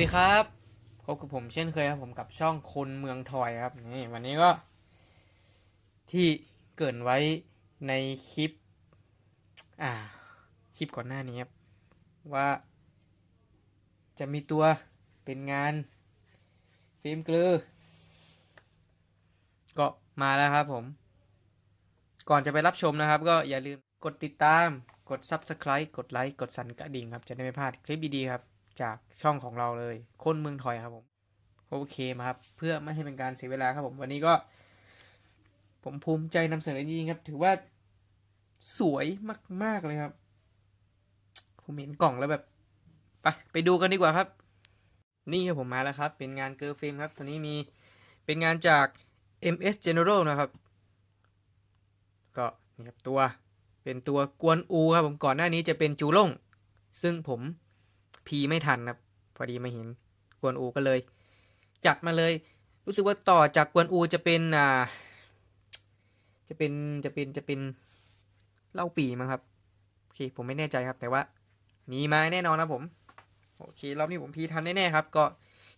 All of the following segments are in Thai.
ดีครับพบกับผมเช่นเคยครับผมกับช่องคนเมืองทอยครับนี่วันนี้ก็ที่เกรินไว้ในคลิป อ่า คลิปก่อนหน้านี้ครับว่า จะมีตัวเป็นงาน ฟิล์มกลือ ก็มาแล้วครับผม ก่อนจะไปรับชมนะครับ ก็อย่าลืมกดติดตามกด Subscribe กดไลค์กดสั่นกระดิ่งครับ จะได้ไม่พลาดคลิปดีๆครับ จากช่องของเราเลย คนเมืองถอยครับผมโอเคมาครับ เพื่อไม่ให้เป็นการเสียเวลาครับผมวันนี้ก็ ผมภูมิใจนำเสนอจริงๆครับ ถือว่าสวยมาก ๆ เลยครับ ผมเห็นกล่องแล้วแบบ ไปไปดูกันดีกว่าครับ นี่ครับผมมาแล้วครับ เป็นงานเกอร์เฟมครับตัวนี้มีเป็นงานจาก MS General นะครับ ก็นี่ครับตัวเป็นตัวกวนอูครับผมก่อนหน้านี้จะเป็นจูล่ง ซึ่งผม พีไม่ทันครับ พอดีมาเห็นกวนอูก็เลย จัดมาเลย รู้สึกว่าต่อจากกวนอูจะเป็นอ่า จะเป็นจะเป็นจะเป็นเล่าปีมั้งครับโอเคผมไม่แน่ใจครับ แต่ว่ามีมาแน่นอนนะผมโอเครอบนี้ผมพีทันแน่ๆครับ ก็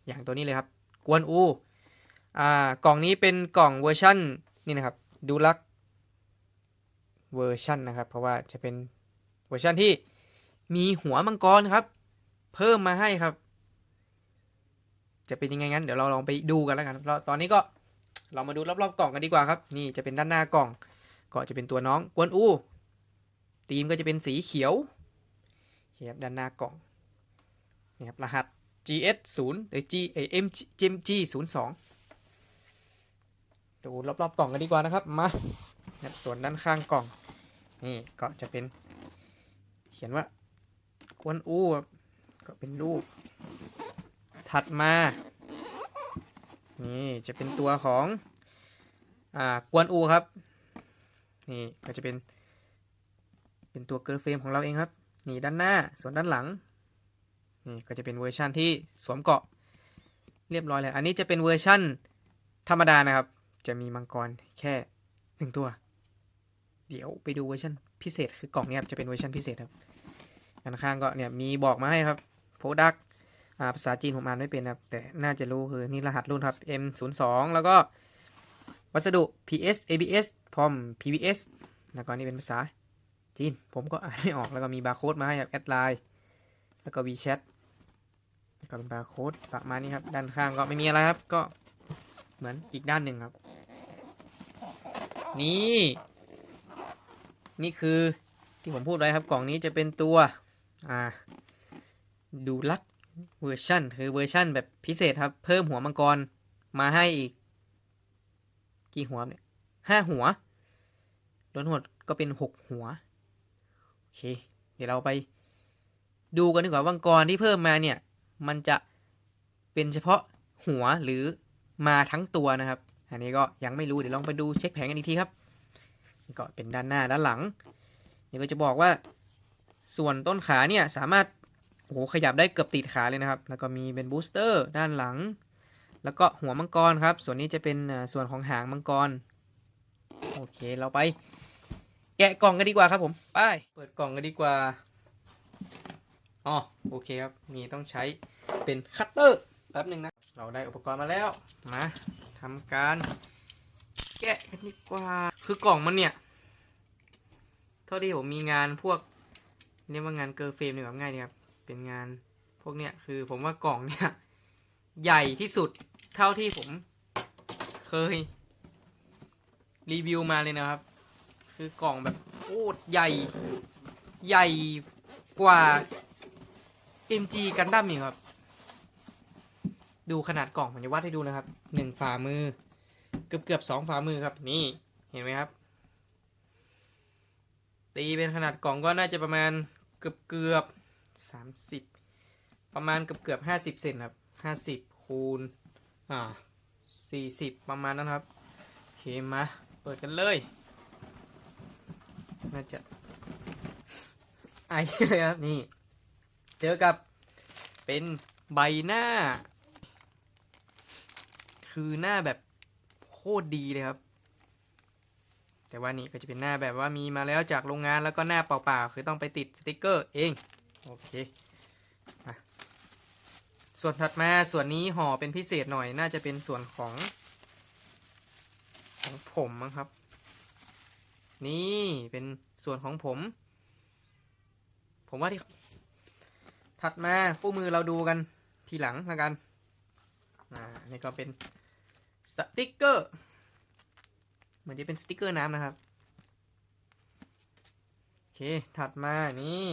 อย่างตัวนี้เลยครับ กวนอูอ่ากล่องนี้เป็นกล่องเวอร์ชั่นนี่นะครับดูลักเวอร์ชันนะครับ เพราะว่าจะเป็นเวอร์ชันที่มีหัวมังกรครับ เพิ่มมาให้ครับ จะเป็นยังไงงั้นเดี๋ยวเราลองไปดูกันแล้วกันแล้วตอนนี้ก็เรามาดูรอบๆกล่องกันดีกว่าครับ นี่จะเป็นด้านหน้ากล่อง ก็จะเป็นตัวน้องกวนอูธีมก็จะเป็นสีเขียวเขียบด้านหน้ากล่องนี่ครับรหัส GS 0หรือ G เอ M G 0 2ดูรอบๆกล่องกันดีกว่านะครับมาส่วนด้านข้างกล่องนี่ก็จะเป็น เขียนว่ากวนอู ก็เป็นรูป ถัดมา นี่จะเป็นตัวของอ่ากวนอูครับ นี่ก็จะเป็น เป็นตัวเกิร์ลเฟรมของเราเองครับ นี่ด้านหน้าส่วนด้านหลัง นี่ก็จะเป็นเวอร์ชันที่สวมเกาะ เรียบร้อยเลยอันนี้จะเป็นเวอร์ชั่นธรรมดานะครับ จะมีมังกรแค่หนึ่งตัว เดี๋ยวไปดูเวอร์ชันพิเศษคือกล่องนี้ครับจะเป็นเวอร์ชันพิเศษครับด้านข้างก็เนี่ยมีบอกมาให้ครับ โพดักอ่าภาษาจีนผมอ่านไม่เป็นครับ แต่น่าจะรู้คือนี่รหัสรุ่นครับ M02 แล้วก็วัสดุ PS ABS พร้อม PBS แล้วก็นี่เป็นภาษาจีน ผมก็อ่านไม่ออกแล้วก็มีบาร์โค้ดมาให้ครับแอดไลน์แล้วก็ WeChat แล้วก็เป็นบาร์โค้ดประมาณนี้ครับ ด้านข้างก็ไม่มีอะไรครับ ก็เหมือนอีกด้านหนึ่งครับ นี่ นี่คือที่ผมพูดไว้ครับ กล่องนี้จะเป็นตัว อ่า ดูลักเวอร์ชันคือเวอร์ชันแบบพิเศษครับ เพิ่มหัวมังกรมาให้อีก กี่หัวเนี่ยห้าหัวรวมทั้งหดก็เป็นหกหัว โอเค เดี๋ยวเราไป ดูกันดีกว่ามังกรที่เพิ่มมาเนี่ย มันจะเป็นเฉพาะหัวหรือมาทั้งตัวนะครับ อันนี้ก็ยังไม่รู้เดี๋ยวลองไปดูเช็คแผงกันอีกทีครับนี่ก็เป็นด้านหน้าด้านหลังเดี๋ยวก็จะบอกว่า ส่วนต้นขาเนี่ยสามารถ โอ้โหขยับได้เกือบติดขาเลยนะครับ แล้วก็มีเป็นบูสเตอร์ด้านหลัง แล้วก็หัวมังกรครับ ส่วนนี้จะเป็นส่วนของหางมังกร โอเคเราไป แกะกล่องกันดีกว่าครับผม ไป เปิดกล่องกันดีกว่า อ๋อโอเคครับ มีต้องใช้เป็นคัตเตอร์แป๊บหนึ่งนะ เราได้อุปกรณ์มาแล้ว มาทำการ แกะกันดีกว่า คือกล่องมันเนี่ย เท่าที่ผมมีงานพวกเรียกว่างานเกิร์เฟรมเนี่ยแบบง่ายดีครับ เป็นงานพวกเนี้ยคือผมว่ากล่องเนี่ย ใหญ่ที่สุดเท่าที่ผมเคย รีวิวมาเลยนะครับ คือกล่องแบบโคตรใหญ่ใหญ่กว่า MG กันดั้มอีกครับ ดูขนาดกล่องผมจะวัดให้ดูนะครับหนึ่งฝ่ามือ เกือบเกือบสองฝ่ามือครับ นี่เห็นไหมครับ ตีเป็นขนาดกล่องก็น่าจะประมาณเกือบเกือบ สามสิบประมาณเกือบเกือบห้าสิบเซนครับห้าสิบคูณอ่าสี่สิบประมาณนั้นครับโอเคมาเปิดกันเลย น่าจะไอเลยครับนี่ เจอกับเป็นใบหน้า คือหน้าแบบโคตรดีเลยครับ แต่ว่านี่ก็จะเป็นหน้าแบบว่ามีมาแล้วจากโรงงานแล้วก็หน้าเปล่าๆ คือต้องไปติดสติกเกอร์เอง โอเคส่วนถัดมาส่วนนี้ห่อเป็นพิเศษหน่อยน่าจะเป็นส่วนของ ของผมมั้งครับ นี่เป็นส่วนของผม ผมว่าที่ ถัดมาคู่มือเราดูกันทีหลังแล้วกันอ่านี่ก็เป็นสติกเกอร์เหมือนจะเป็นสติกเกอร์น้ำนะครับ โอเค ถัดมานี่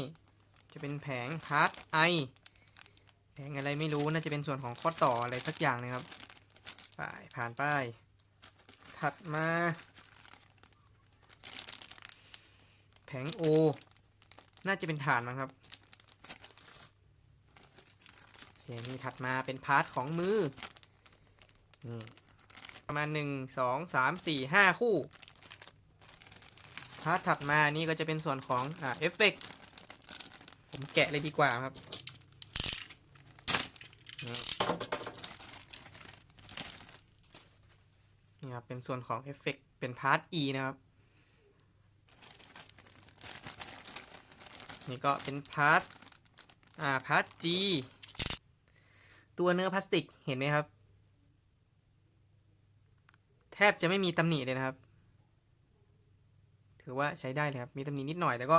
จะเป็นแผงพาร์ทไอแผงอะไรไม่รู้น่าจะเป็นส่วนของข้อต่ออะไรสักอย่างนะครับไปผ่านไปถัดมา แผงโอน่าจะเป็นฐานมั้งครับโอเคนี่ถัดมาเป็นพาร์ทของมือนี่ประมาณหนึ่งสองสามสี่ห้าคู่พาร์ทถัดมานี่ก็จะเป็นส่วนของอ่าเอฟเฟกต ผมแกะเลยดีกว่าครับ นี่ครับ เป็นส่วนของเอฟเฟกเป็นพาร์ท E นะครับ นี่ก็เป็นพาร์ท อ่า พาร์ท G ตัวเนื้อพลาสติกเห็นไหมครับ แทบจะไม่มีตำหนิเลยนะครับ ถือว่าใช้ได้เลยครับ มีตำหนินิดหน่อยแต่ก็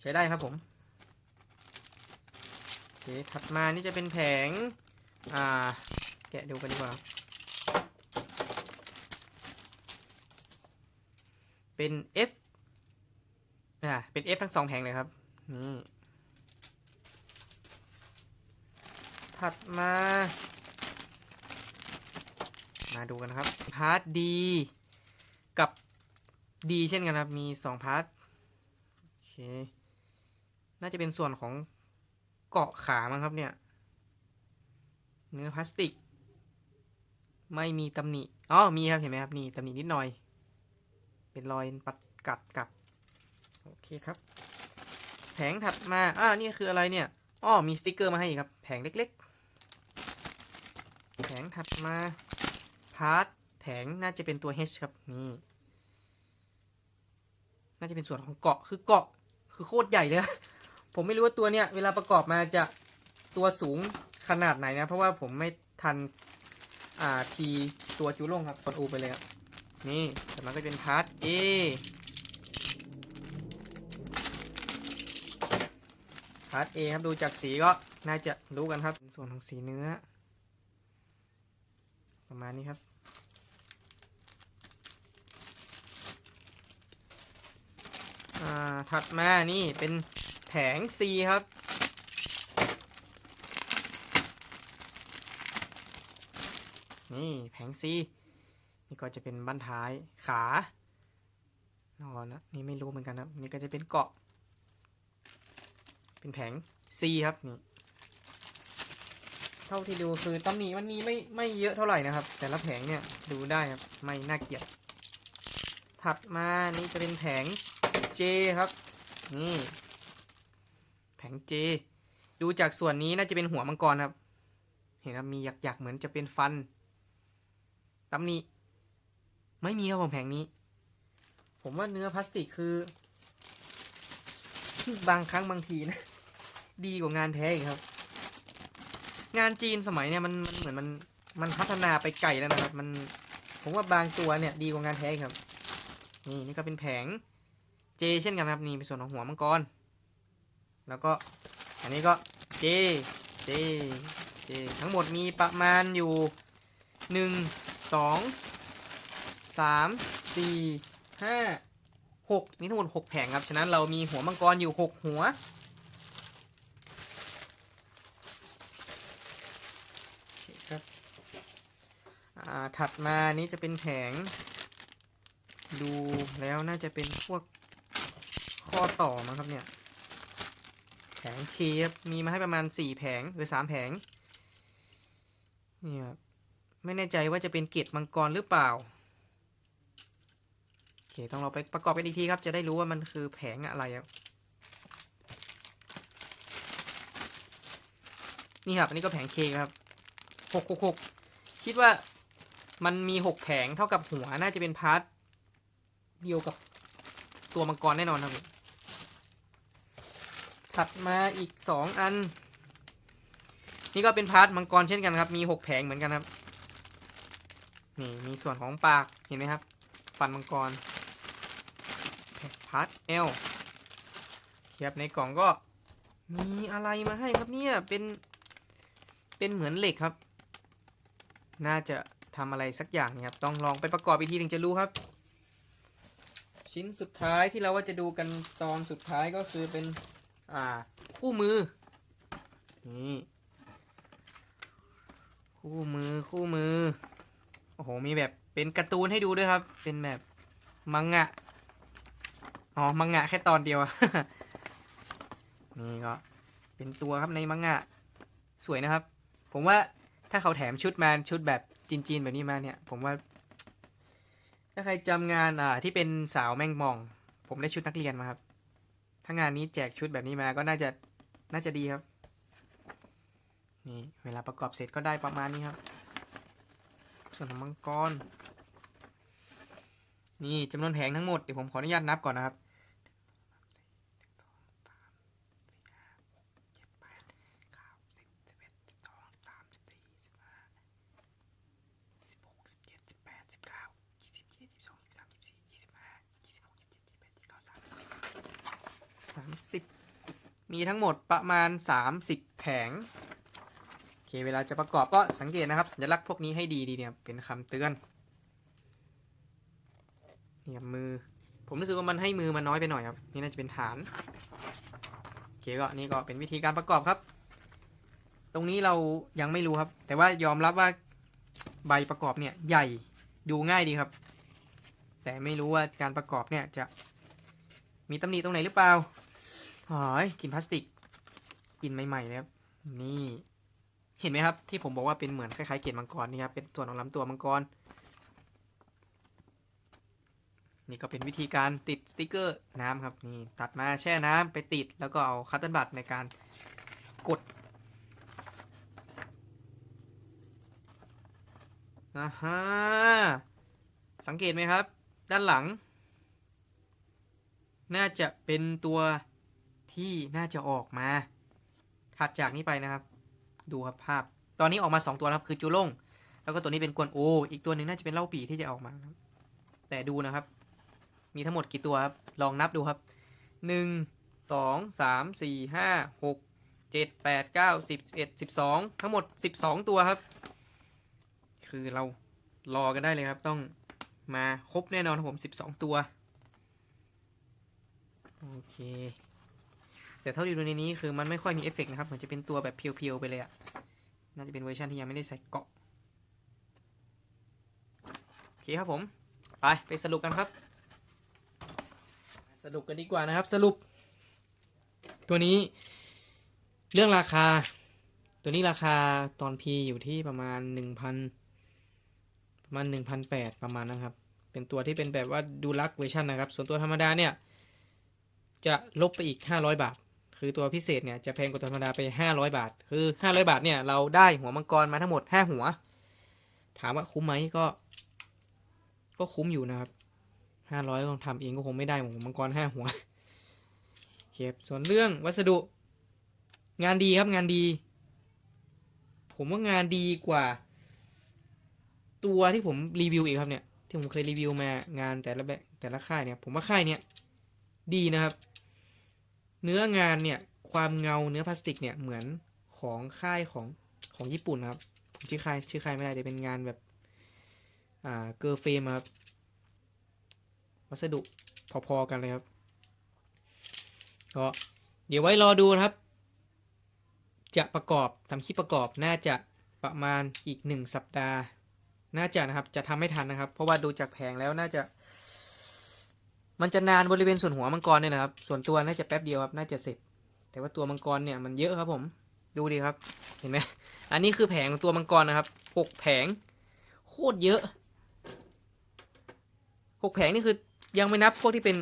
ใช้ได้ครับผม เคถัดมานี่จะเป็นแผง อ่า แกะดูกันดีกว่า เป็น F อ่า เป็น F ทั้งสองแผงเลยครับ นี่ ถัดมา มาดูกันนะครับ พาร์ท D กับ D เช่นกันครับ มีสองพาร์ท โอเค น่าจะเป็นส่วนของ เกาะขามั้งครับเนี่ย เนื้อพลาสติก ไม่มีตำหนิอ๋อมีครับเห็นไหมครับนี่ตำหนินิดหน่อย เป็นรอยปัดกัดกัดโอเคครับ แผงถัดมาอ่านี่คืออะไรเนี่ยอ้อมีสติกเกอร์มาให้อีกครับ แผงเล็ก ๆ แผงถัดมาพาร์ทแผงน่าจะเป็นตัว H ครับนี่น่าจะเป็นส่วนของเกาะคือเกาะคือโคตรใหญ่เลย ผมไม่รู้ว่าตัวเนี้ยเวลาประกอบมาจะตัวสูงขนาดไหนนะ เพราะว่าผมไม่ทันอ่าทีตัวจูล่งครับกดอูไปเลยครับนี่แต่มันก็เป็นพาร์ท A พาร์ท A ครับดูจากสีก็น่าจะรู้กันครับส่วนของสีเนื้อ ประมาณนี้ครับอ่าถัดมานี่เป็น แผง C ครับ นี่แผง C นี่ก็จะเป็นบั้นท้ายขานอนนะนี่ไม่รู้เหมือนกันครับนี่ก็จะเป็นเกาะ เป็นแผง C ครับนี่เท่าที่ดูคือตำหนิมันมีไม่ไม่เยอะเท่าไหร่นะครับ แต่ละแผงเนี่ยดูได้ครับไม่น่าเกลียด ถัดมานี่จะเป็นแผง J ครับนี่ แผง J ดูจากส่วนนี้น่าจะเป็นหัวมังกรครับ เห็นครับมีหยักๆเหมือนจะเป็นฟันตำหนิไม่มีครับผมแผงนี้ ผมว่าเนื้อพลาสติกคือบางครั้งบางทีนะ ดีกว่างานแท้อีกครับ งานจีนสมัยเนี่ยมันมันเหมือนมันมันพัฒนาไปไกลแล้วนะครับ มันผมว่าบางตัวเนี่ยดีกว่างานแท้ครับ นี่นี่ก็เป็นแผง J เช่นกันครับนี่เป็นส่วนของหัวมังกร แล้วก็อันนี้ก็ J J J ทั้งหมดมีประมาณอยู่หนึ่งสองสามสี่ห้าหกมีทั้งหมดหกแผงครับ ฉะนั้นเรามีหัวมังกรอยู่หกหัว ครับ อ่า ถัดมานี้จะเป็นแผง ดูแล้วน่าจะเป็นพวกข้อต่อมั้งครับเนี่ย งเคครับมีมาให้ประมาณสี่แผงหรือสามแผงนี่ครับไม่แน่ใจว่าจะเป็นเกล็ดมังกรหรือเปล่าโอเคต้องเราไปประกอบกันอีกทีครับ จะได้รู้ว่ามันคือแผงอะไรครับนี่ครับอันนี้ก็แผงเคครับหกหกหกคิดว่ามันมีหกแผงเท่ากับหัวน่าจะเป็นพาร์ทเดียวกับตัวมังกรแน่นอนครับ ถัดมาอีกสองอัน นี่ก็เป็นพาร์ทมังกรเช่นกันครับ มีหกแผงเหมือนกันครับ นี่มีส่วนของปากเห็นไหมครับ ฟันมังกรพาร์ทเอลครับในกล่องก็มีอะไรมาให้ครับเนี่ย เป็น เป็นเหมือนเหล็กครับ น่าจะทำอะไรสักอย่างนี่ยครับ ต้องลองไปประกอบอีกทีถึงจะรู้ครับ ชิ้นสุดท้ายที่เราว่าจะดูกันตอนสุดท้ายก็คือเป็น อ่า คู่มือ นี่ คู่มือ คู่มือ โอ้โห มีแบบเป็นการ์ตูนให้ดูด้วยครับ เป็นแบบมังงะ อ๋อ มังงะแค่ตอนเดียว นี่ก็ เป็นตัวครับในมังงะ สวยนะครับ ผมว่าถ้าเขาแถมชุดมาชุดแบบจีนๆแบบนี้มาเนี่ย ผมว่า ถ้าใครจำงานอ่าที่เป็นสาวแมงมอง ผมได้ชุดนักเรียนมาครับ ถ้างานนี้แจกชุดแบบนี้มาก็น่าจะน่าจะดีครับ นี่เวลาประกอบเสร็จก็ได้ประมาณนี้ครับ ส่วนของมังกร นี่จำนวนแผงทั้งหมดเดี๋ยวผมขออนุญาตนับก่อนนะครับ สามสิบมีทั้งหมดประมาณ 30 แผงโอเคเวลาจะประกอบก็สังเกตนะครับ สัญลักษณ์พวกนี้ให้ดีดีเนี่ยเป็นคำเตือนเนี่ครับมือ ผมรู้สึกว่ามันให้มือมันน้อยไปหน่อยครับ นี่น่าจะเป็นฐานโอเคก็นี่ก็เป็นวิธีการประกอบครับ ตรงนี้เรายังไม่รู้ครับ แต่ว่ายอมรับว่าใบประกอบเนี่ยใหญ่ดูง่ายดีครับ แต่ไม่รู้ว่าการประกอบเนี่ยจะมีตำหนิตรงไหนหรือเปล่า หอยกลินพลาสติกกลินใหม่ๆเลยครับนี่เห็นไหมครับ ที่ผมบอกว่าเป็นเหมือนคล้ายๆเกล็ดมังกรนี่ครับเป็นส่วนของลำตัวมังกร นี่ก็เป็นวิธีการติดสติกเกอร์น้ำครับนี่ตัดมาแช่น้ำไปติดแล้วก็เอาคัตเติลบัตในการกดอ่าฮะสังเกตไหมครับ ด้านหลัง น่าจะเป็นตัว ที่น่าจะออกมา ถัดจากนี้ไปนะครับ ดูครับภาพ ตอนนี้ออกมา 2 ตัวครับคือจูล่งแล้วก็ตัวนี้เป็นกวนโอ อีกตัวหนึ่งน่าจะเป็นเล่าปีที่จะออกมา แต่ดูนะครับ มีทั้งหมดกี่ตัวครับ ลองนับดูครับ 1 2 3 4 5 6 7 8 9 10 11 12 ทั้งหมด 12 ตัวครับ คือเรารอกันได้เลยครับ ต้องมาครบแน่นอนครับผม 12 ตัว โอเค แต่เท่าที่ดูในนี้คือมันไม่ค่อยมีเอฟเฟกต์นะครับ เหมันจะเป็นตัวแบบเพียวๆไปเลยอะน่าจะเป็นเวอร์ชันที่ยังไม่ได้ใส่เกาะโอเคครับผม ไปไปสรุปกันครับ สรุปกันดีกว่านะครับ สรุป ตัวนี้ เรื่องราคา ตัวนี้ราคาตอนพีอยู่ที่ประมาณ 1,000 ประมาณ 1,800 ประมาณนะครับ เป็นตัวที่เป็นแบบว่าดูลักเวอร์ชันนะครับ ส่วนตัวธรรมดาเนี่ยจะลบไปอีก 500 บาท คือตัวพิเศษเนี่ยจะแพงกว่าตัวธรรมดาไป 500 บาท คือ 500 บาทเนี่ยเราได้หัวมังกรมาทั้งหมด 5 หัว ถามว่าคุ้มไหมก็ ก็คุ้มอยู่นะครับ 500ต้องทำเองก็คงไม่ได้หัวมังกร 5 หัวเก็บส่วนเรื่องวัสดุ งานดีครับงานดี ผมว่างานดีกว่า ตัวที่ผมรีวิวอีกครับเนี่ยที่ผมเคยรีวิวมางานแต่ละแบบแต่ละค่ายเนี่ย ผมว่าค่ายเนี่ยดีนะครับ เนื้องานเนี่ยความเงาเนื้อพลาสติกเนี่ยเหมือนของค่ายของของญี่ปุ่นครับผมชื่อค่ายชื่อค่ายไม่ได้แต่เป็นงานแบบอ่าเกอร์เฟมครับวัสดุพอๆกันเลยครับก็เดี๋ยวไว้รอดูนะครับ จะประกอบทำคลิปประกอบน่าจะประมาณอีกหนึ่งสัปดาห์ น่าจะนะครับจะทำไม่ทันนะครับ เพราะว่าดูจากแผงแล้วน่าจะ มันจะนานบริเวณส่วนหัวมังกรเนี่ยนะครับ ส่วนตัวน่าจะแป๊บเดียวครับ น่าจะเสร็จ แต่ว่าตัวมังกรเนี่ยมันเยอะครับผม ดูดิครับ เห็นไหมอันนี้คือแผงของตัวมังกรนะครับหกแผง โคตรเยอะหกแผงนี่คือยังไม่นับพวกที่เป็น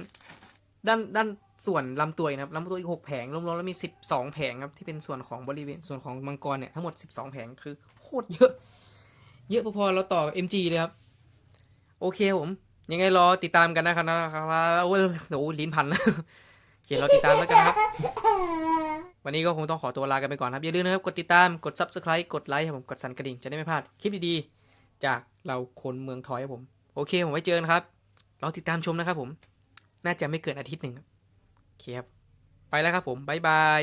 ด้านด้านส่วนลำตัวนะครับลำตัวอีกหกแผงรวมๆแล้วมีสิบสองแผงครับที่เป็นส่วนของบริเวณส่วนของมังกรเนี่ยทั้งหมดสิบสองแผงคือโคตรเยอะ เยอะพอๆเราต่อ MG เลยครับ โอเคผม ยังไงรอติดตามกันนะครับนะครับโอ้ยโอ้โหลิ้นพันโอเครอติดตามแล้วกันนะครับ วันนี้ก็คงต้องขอตัวลากันไปก่อนครับ อย่าลืมนะครับ กดติดตามกด subscribe กดไลค์ครับผมกดสั่นกระดิ่งจะได้ไม่พลาดคลิปดีๆ จากเราคนเมืองทอยครับผม โอเค ผมไว้เจอกันครับรอติดตามชมนะครับผม น่าจะไม่เกินอาทิตย์หนึ่งครับโอเคครับไปแล้วครับผมบายบาย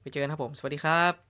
ไปเจอกันครับผม สวัสดีครับ